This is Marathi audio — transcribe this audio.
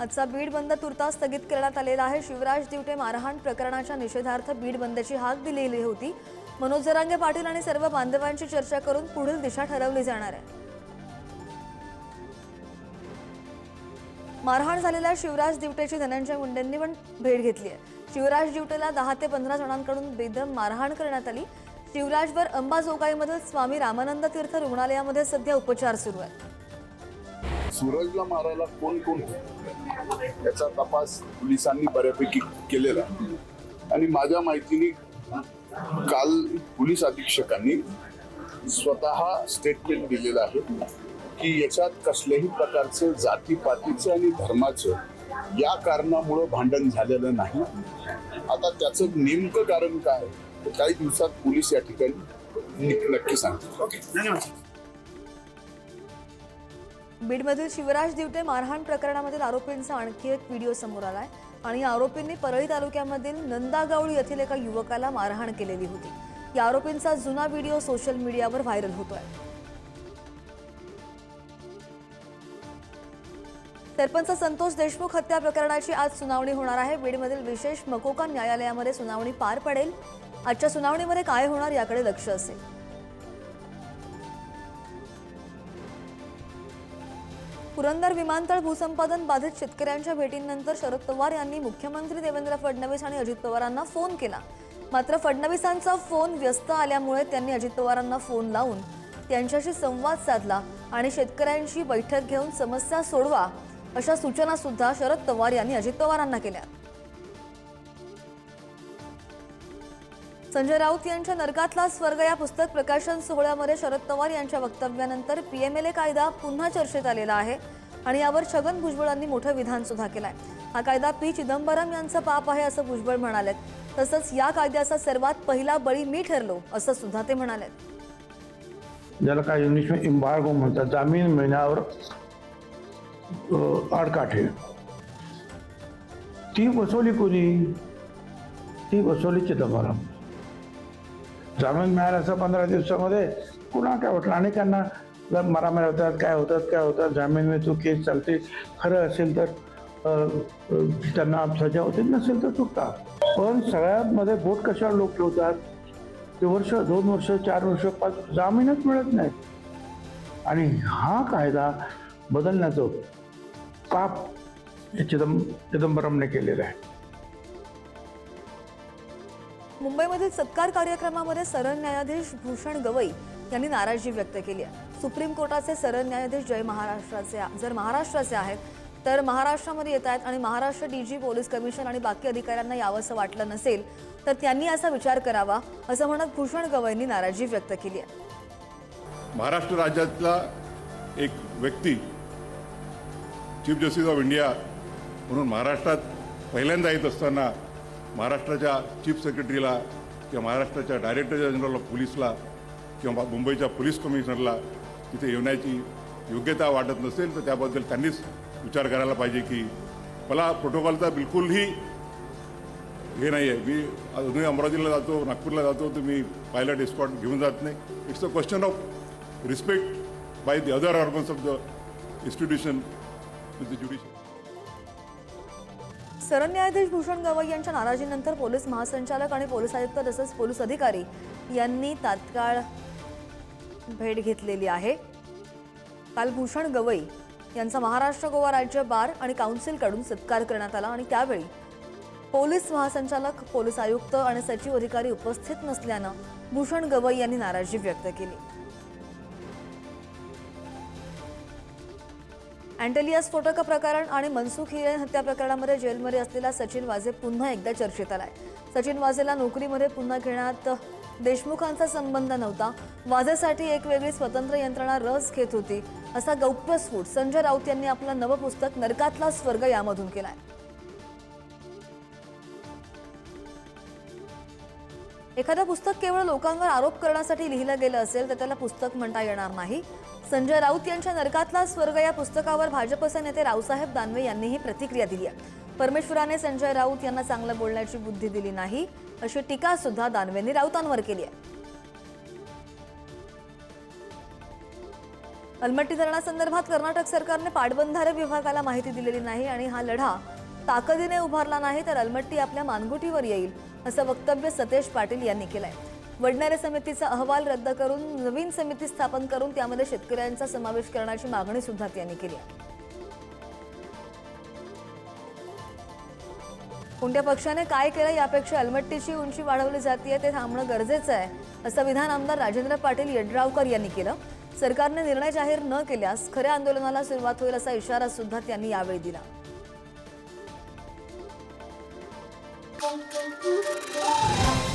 आजचा बीड बंद तुर्तास स्थगित करण्यात आलेला आहे. शिवराज दिवटे मारहाण प्रकरणाच्या निषेधार्थ बीड बंदची हाक दिलेली होती. मनोज जरांगे पाटील आणि सर्व बांधवांची चर्चा करून पुढील दिशा ठरवली जाणार आहे. मारहाण झालेल्या शिवराज दिवटेची धनंजय मुंडेंनी पण भेट घेतली आहे. शिवराज दिवटेला दहा ते पंधरा जणांकडून बेदम मारहाण करण्यात आली. शिवराजवर अंबाजोगाईमधील स्वामी रामानंद तीर्थ रुग्णालयामध्ये सध्या उपचार सुरू आहेत. सूरजला मारायला कोण कोण याचा तपास पोलिसांनी बऱ्यापैकी केलेला आणि माझ्या माहितीने काल पोलीस अधीक्षकांनी स्वतः स्टेटमेंट दिलेलं आहे की याच्यात कसल्याही प्रकारचं जातीपातीचं आणि धर्माचं या कारणामुळं भांडण झालेलं नाही. आता त्याचं नेमकं कारण काय काही दिवसात पोलीस या ठिकाणी नि- नक्की सांगतील. बीडमधील शिवराज दिवटे मारहाण प्रकरणामधील आरोपींचा आणखी एक व्हिडिओ समोर आलाय. आणि या आरोपींनी परळी तालुक्यामधील नंदागावळी येथील एका युवकाला मारहाण केलेली होती. या आरोपींचा जुना व्हिडिओ सोशल मीडियावर व्हायरल होतोय. सरपंच संतोष देशमुख हत्या प्रकरणाची आज सुनावणी होणार आहे. बीडमधील विशेष मकोका न्यायालयामध्ये सुनावणी पार पडेल. आजच्या सुनावणीमध्ये काय होणार याकडे लक्ष असेल. पुरंदर विमानतळ भूसंपादन बाधित शेतकऱ्यांच्या भेटीनंतर शरद पवार यांनी मुख्यमंत्री देवेंद्र फडणवीस आणि अजित पवारांना फोन केला. मात्र फडणवीसांचा फोन व्यस्त आल्यामुळे त्यांनी अजित पवारांना फोन लावून त्यांच्याशी संवाद साधला आणि शेतकऱ्यांची बैठक घेऊन समस्या सोडवा अशा सूचना सुद्धा शरद पवार यांनी अजित पवारांना केल्या. संजय राऊत यांच्या नरकातला स्वर्ग या पुस्तक प्रकाशन सोहळ्यामध्ये शरद पवार यांच्या वक्तव्यानंतर पीएमएलए कायदा पुन्हा चर्चेत आलेला आहे आणि यावर छगन भुजबळांनी मोठं विधान सुद्धा केलंय. हा कायदा पी चिदंबरम यांचं पाप आहे असं भुजबळ म्हणाले तसंच या कायद्याचा सर्वात पहिला बळी मी ठरलो असं सुद्धा ते म्हणाले ज्याला काय इंग्लिशमध्ये इम्बार्गो म्हणतात जामीन मिळण्यावर आडकाठे ती वसवली कोणी? ती वसवली चिदंबरम. जामीन मिळाल्याचा पंधरा दिवसामध्ये पुन्हा काय वाटलं? अनेकांना जर होतात काय होतात काय होतात जामीन मिळतो केस चालते खरं असेल तर त्यांना सजा होते नसेल तर चुकतात पण सगळ्यांमध्ये बोट कशावर लोक ठेवतात? ते वर्ष दोन वर्ष चार वर्ष पाच जामीनच मिळत नाही आणि हा कायदा बदलण्याचं पाप हे चिदं चिदंबरमने केलेलं आहे. मुंबईमधील सत्कार कार्यक्रमामध्ये सरन्यायाधीश भूषण गवई यांनी नाराजी व्यक्त केली आहे. सुप्रीम कोर्टाचे सरन्यायाधीश जय महाराष्ट्राचे जर महाराष्ट्राचे आहेत तर महाराष्ट्रामध्ये येत आहेत आणि महाराष्ट्र डीजी पोलीस कमिशन आणि बाकी अधिकाऱ्यांना यावंसं वाटलं नसेल तर त्यांनी असा विचार करावा असं म्हणत भूषण गवईंनी नाराजी व्यक्त केली आहे. महाराष्ट्र राज्यातला एक व्यक्ती चीफ जस्टिस ऑफ इंडिया म्हणून महाराष्ट्रात पहिल्यांदा येत असताना महाराष्ट्राच्या चीफ सेक्रेटरीला किंवा महाराष्ट्राच्या डायरेक्टर जनरल ऑफ पोलीसला किंवा मुंबईच्या पोलीस कमिशनरला तिथे येण्याची योग्यता वाटत नसेल तर त्याबद्दल त्यांनीच विचार करायला पाहिजे की मला प्रोटोकॉलचा बिलकुलही हे नाही आहे मी अजूनही अमरावतीला जातो नागपूरला जातो तर मी पायलट एस्कॉट घेऊन जात नाही. It's a question of respect by the other organs of the institution with the judicial सरन्यायाधीश भूषण गवई यांच्या नाराजीनंतर पोलीस महासंचालक आणि पोलीस आयुक्त तसंच पोलीस अधिकारी यांनी तात्काळ भेट घेतलेली आहे. काल भूषण गवई यांचा महाराष्ट्र गोवा राज्य बार आणि काउन्सिलकडून सत्कार करण्यात आला आणि त्यावेळी पोलीस महासंचालक पोलीस आयुक्त आणि सचिव अधिकारी उपस्थित नसल्यानं भूषण गवई यांनी नाराजी व्यक्त केली. अँटेलिया स्फोटक प्रकरण आणि मनसुख हिरेन हत्या प्रकरणामध्ये जेलमध्ये असलेला सचिन वाझे पुन्हा एकदा चर्चेत आलाय. सचिन वाझेला नोकरीमध्ये पुन्हा घेण्यात देशमुखांचा संबंध नव्हता. वाझेसाठी एक वेगळी स्वतंत्र यंत्रणा रस घेत होती. असा गौप्यस्फोट संजय राऊत यांनी आपलं नवं पुस्तक नरकातला स्वर्ग यामधून केलाय. एखादं पुस्तक केवळ लोकांवर आरोप करण्यासाठी लिहिलं गेलं असेल तर त्याला पुस्तक म्हणता येणार नाही. संजय राऊत यांच्या नरकातला स्वर्ग या पुस्तकावर भाजपचे नेते रावसाहेब दानवे यांनीही प्रतिक्रिया दिली आहे. परमेश्वराने संजय राऊत यांना चांगलं बोलण्याची बुद्धी दिली नाही अशी टीका सुद्धा दानवेंनी राऊतांवर केली आहे. अलमट्टी धरणासंदर्भात कर्नाटक सरकारने पाटबंधारे विभागाला माहिती दिलेली नाही आणि हा लढा ताकदीने उभारला नाही तर अलमट्टी आपल्या मानगुटीवर येईल. असं वक्तव्य सतेज पाटील यांनी केलंय. वडणाऱ्या समितीचा अहवाल रद्द करून नवीन समिती स्थापन करून त्यामध्ये शेतकऱ्यांचा समावेश करण्याची मागणी सुद्धा त्यांनी केली आहे. कोणत्या पक्षाने काय केलं यापेक्षा अलमट्टीची उंची वाढवली जाते ते थांबणं गरजेचं आहे असं विधान आमदार राजेंद्र पाटील यड्रावकर यांनी केलं. सरकारने निर्णय जाहीर न केल्यास खऱ्या आंदोलनाला सुरुवात होईल असा इशारा सुद्धा त्यांनी यावेळी दिला. Música